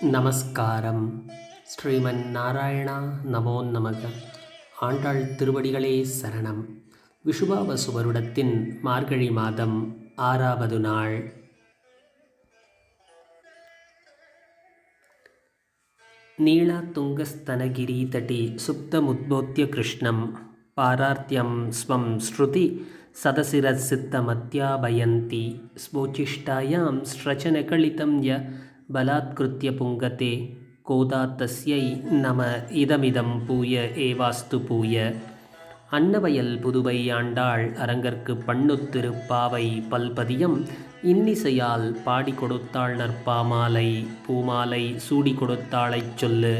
நமஸ்காரம். ஸ்ரீமன் நாராயணா நமோ நமக. ஆண்டாள் திருவடிகளே சரணம். விஷுபாவசு வருடத்தின் மார்கழி மாதம் ஆறாவது நாள். நீலா துங்கஸ்தனகிரி தட்டி சுப்தமுத்போத்திய கிருஷ்ணம். பாரார்த்தியம் ஸ்வம் ஸ்ருதி சதசிரசித்தமத்யாபயந்தி. ஸ்போச்சிஷ்டாயாம் ஸ்ரச்சனகலிதம் ய बलात्कृत्य पुङ्गते கோதா தஸ்யை நம இதமிதம் பூய ஏவாஸ்து பூய அன்னவயல் புதுவை ஆண்டாள் அரங்கற்கு பண்ணுத்திருப்பாவை பல்பதியம் இன்னிசையால் பாடி கொடுத்தாள் நற்பாமாலை பூமாலை சூடி கொடுத்தாளைச் சொல்லு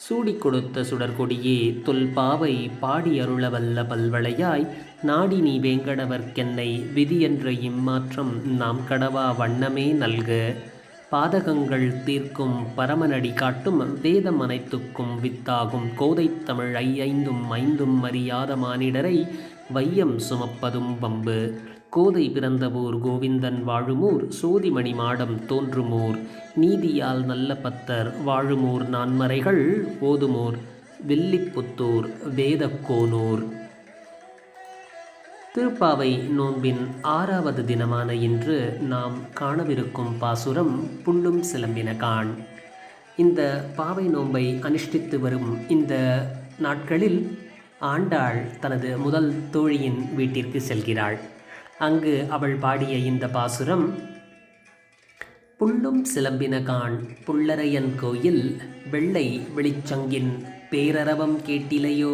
சூடி கொடுத்த சுடர்கொடியே தொல்பாவை பாடி அருளவல்ல பல்வளையாய் நாடி நீ வேங்கடவர்க்கென்னை விதி என்ற இம்மாற்றம் நாம் கடவா வண்ணமே நல்க பாதகங்கள் தீர்க்கும் பரமனடி காட்டும் வேதம் அனைத்துக்கும் வித்தாகும். கோதைத் தமிழ் ஐந்தும் ஐந்தும் அறியாத மானிடரை வையம் சுமப்பதும் வம்பு. கோதை பிறந்தவூர் கோவிந்தன் வாழுமூர் சோதிமணி மாடம் தோன்றுமூர். நீதியால் நல்ல பத்தர் வாழுமூர் நான்மறைகள் ஓதுமூர் வில்லிப்புத்தூர் வேதக்கோனூர் திருப்பாவை நோன்பின் ஆறாவது தினமான இன்று நாம் காணவிருக்கும் பாசுரம் புண்ணும் சிலம்பின காண். இந்த பாவை நோன்பை அனுஷ்டித்து வரும் இந்த நாட்களில் ஆண்டாள் தனது முதல் தோழியின் வீட்டிற்கு செல்கிறாள். அங்கு அவள் பாடிய இந்த பாசுரம் புள்ளும் சிலம்பின காண் புள்ளரையன் கோயில் வெள்ளை வெளிச்சங்கின் பேரரவம் கேட்டிலையோ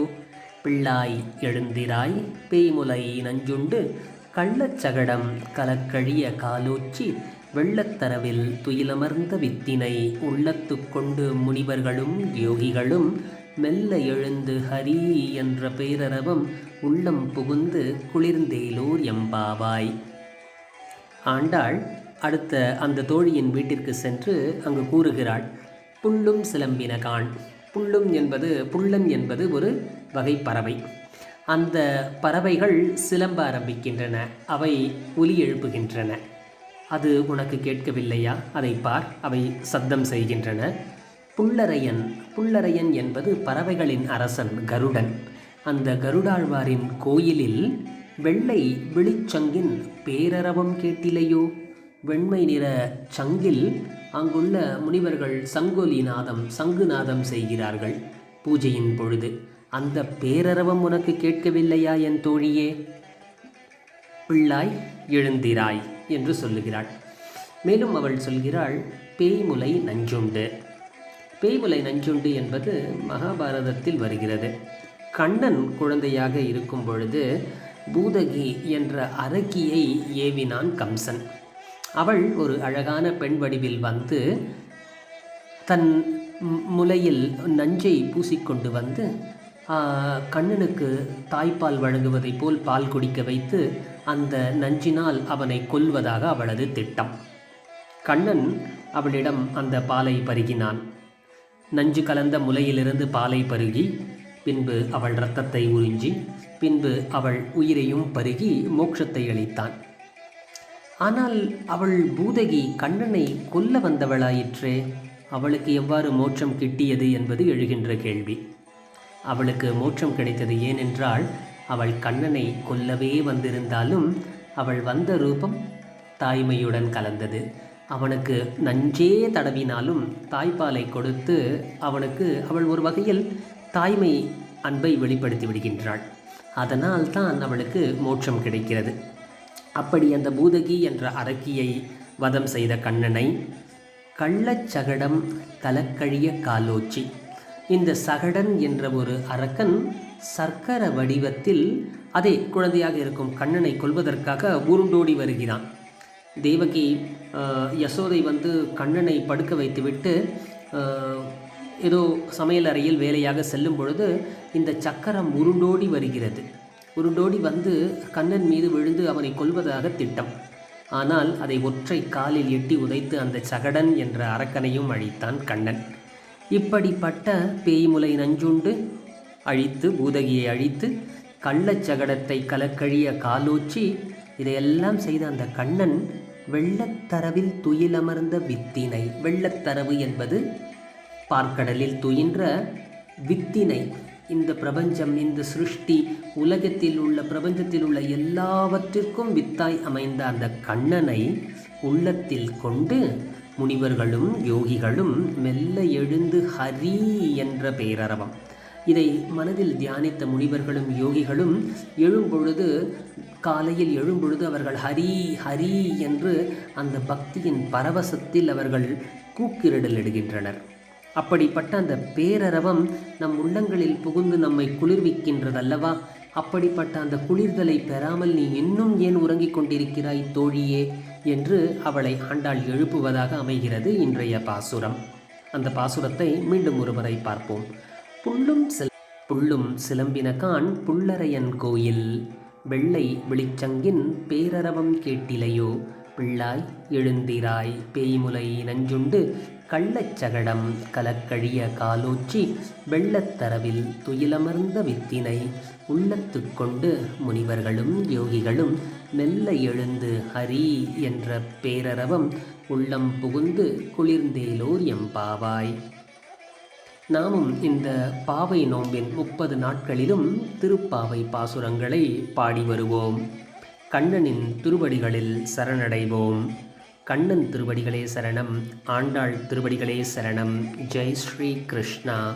பிள்ளாய் எழுந்திராய் பேய்முலை நஞ்சுண்டு கள்ளச்சகடம் கலக்கழிய காலோச்சி வெள்ளத்தரவில் துயிலமர்ந்த வித்தினை உள்ளத்து கொண்டு முனிவர்களும் யோகிகளும் மெல்ல எழுந்து ஹரி என்ற பேரரவம் உள்ளம் புகுந்து குளிர்ந்தேலூர் எம்பாவாய். ஆண்டாள் அடுத்த அந்த தோழியின் வீட்டிற்கு சென்று அங்கு கூறுகிறாள் புல்லும் சிலம்பின காண் புல்லும் என்பது புல்லன் என்பது ஒரு வகை பறவை அந்த பறவைகள் சிலம்ப ஆரம்பிக்கின்றன அவை ஒலி எழுப்புகின்றன. அது உனக்கு கேட்கவில்லையா? அதை பார் அவை சத்தம் செய்கின்றன. புல்லரையன் புல்லறையன் என்பது பறவைகளின் அரசன் கருடன். அந்த கருடாழ்வாரின் கோயிலில் வெள்ளை விழிச்சங்கின் பேரரவம் கேட்டிலையோ? வெண்மை நிற சங்கில் அங்குள்ள முனிவர்கள் சங்கொலி நாதம் சங்கு நாதம் செய்கிறார்கள். பூஜையின் பொழுது அந்த பேரரவம் உனக்கு கேட்கவில்லையா என் தோழியே? பிள்ளாய் எழுந்திராய் என்று சொல்லுகிறாள். மேலும் அவள் சொல்கிறாள் பேய்முலை நஞ்சுண்டு. பேய்முலை நஞ்சுண்டு என்பது மகாபாரதத்தில் வருகிறது. கண்ணன் குழந்தையாக இருக்கும் பொழுது பூதகி என்ற அரக்கியை ஏவினான் கம்சன். அவள் ஒரு அழகான பெண் வடிவில் வந்து தன் முலையில் நஞ்சை பூசிக்கொண்டு வந்து கண்ணனுக்கு தாய்ப்பால் வழங்குவதைப் போல் பால் குடிக்க வைத்து அந்த நஞ்சினால் அவனை கொல்வதாக அவளது திட்டம். கண்ணன் அவளிடம் அந்த பாலை பருகினான். நஞ்சு கலந்த முலையிலிருந்து பாலை பருகி பின்பு அவள் இரத்தத்தை உறிஞ்சி பின்பு அவள் உயிரையும் பருகி மோட்சத்தை அளித்தான். ஆனால் அவள் பூதகி கண்ணனை கொல்ல வந்தவளாயிற்றே. அவளுக்கு எவ்வாறு மோட்சம் கிட்டியது என்பது எழுகின்ற கேள்வி. அவளுக்கு மோட்சம் கிடைத்தது ஏனென்றால் அவள் கண்ணனை கொல்லவே வந்திருந்தாலும் அவள் வந்த ரூபம் தாய்மையுடன் கலந்தது. அவனுக்கு நஞ்சே தடவினாலும் தாய்ப்பாலை கொடுத்து அவனுக்கு அவள் ஒரு வகையில் தாய்மை அன்பை வெளிப்படுத்தி விடுகின்றாள். அதனால் தான் அவளுக்கு மோட்சம் கிடைக்கிறது. அப்படி அந்த பூதகி என்ற அரக்கியை வதம் செய்த கண்ணனை கள்ளச்சகடம் கலக்கழிய காலோச்சி. இந்த சகடன் என்ற ஒரு அரக்கன் சர்க்கர வடிவத்தில் அதே குழந்தையாக இருக்கும் கண்ணனை கொள்வதற்காக உருண்டோடி வருகிறான். தேவகி யசோதை வந்து கண்ணனை படுக்க வைத்துவிட்டு ஏதோ சமையல் அறையில் வேலையாக செல்லும் பொழுது இந்த சக்கரம் உருண்டோடி வருகிறது. உருண்டோடி வந்து கண்ணன் மீது விழுந்து அவனை கொல்வதாக திட்டம். ஆனால் அதை ஒற்றை காலில் எட்டி உதைத்து அந்த சகடன் என்ற அரக்கனையும் அழித்தான் கண்ணன். இப்படிப்பட்ட பேய்முலை நஞ்சுண்டு அழித்து பூதகியை அழித்து கள்ளச்சகடத்தை கலக்கழிய காலோச்சி இதையெல்லாம் செய்த அந்த கண்ணன் வெள்ளத்தரவில் துயிலமர்ந்த வித்தினை. வெள்ளத்தரவு என்பது பார்க்கடலில் துயின்ற வித்தினை. இந்த பிரபஞ்சம் இந்த சிருஷ்டி உலகத்தில் உள்ள பிரபஞ்சத்தில் உள்ள எல்லாவற்றிற்கும் வித்தாய் அமைந்த அந்த கண்ணனை உள்ளத்தில் கொண்டு முனிவர்களும் யோகிகளும் மெல்ல எழுந்து ஹரி என்ற பேரரவம். இதை மனதில் தியானித்த முனிவர்களும் யோகிகளும் எழும்பொழுது காலையில் எழும்பொழுது அவர்கள் ஹரி ஹரி என்று அந்த பக்தியின் பரவசத்தில் அவர்கள் கூக்கிரடல் இடுகின்றனர். அப்படிப்பட்ட அந்த பேரரவம் நம் உள்ளங்களில் புகுந்து நம்மை குளிர்விக்கின்றதல்லவா? அப்படிப்பட்ட அந்த குளிர்தலை பெறாமல் நீ இன்னும் ஏன் உறங்கிக் கொண்டிருக்கிறாய் தோழியே? என்று அவளை ஆண்டாள் எழுப்புவதாக அமைகிறது இன்றைய பாசுரம். அந்த பாசுரத்தை மீண்டும் ஒருமுறை பார்ப்போம். புள்ளும் சில புள்ளும் சிலம்பினகான் புல்லறையன் கோயில். வெள்ளை வெளிச்சங்கின் பேரரவம் கேட்டிலையோ? பிள்ளாய் எழுந்திராய் பேய்முலை நஞ்சுண்டு கள்ளச்சகடம் கலக்கழிய காலோச்சி வெள்ளத்தரவில் துயிலமர்ந்த வித்தினை உள்ளத்து கொண்டு முனிவர்களும் யோகிகளும் மெல்ல எழுந்து ஹரி என்ற பேரரவம் உள்ளம் புகுந்து குளிர்ந்தேலோர் எம்பாவாய். நாமும் இந்த பாவை நோம்பின் முப்பது நாட்களிலும் திருப்பாவை பாசுரங்களை பாடி வருவோம். கண்ணனின் திருவடிகளில் சரணடைவோம். கண்ணன் திருவடிகளே சரணம் ஆண்டாள் திருவடிகளே சரணம். ஜெய் ஸ்ரீ கிருஷ்ணா.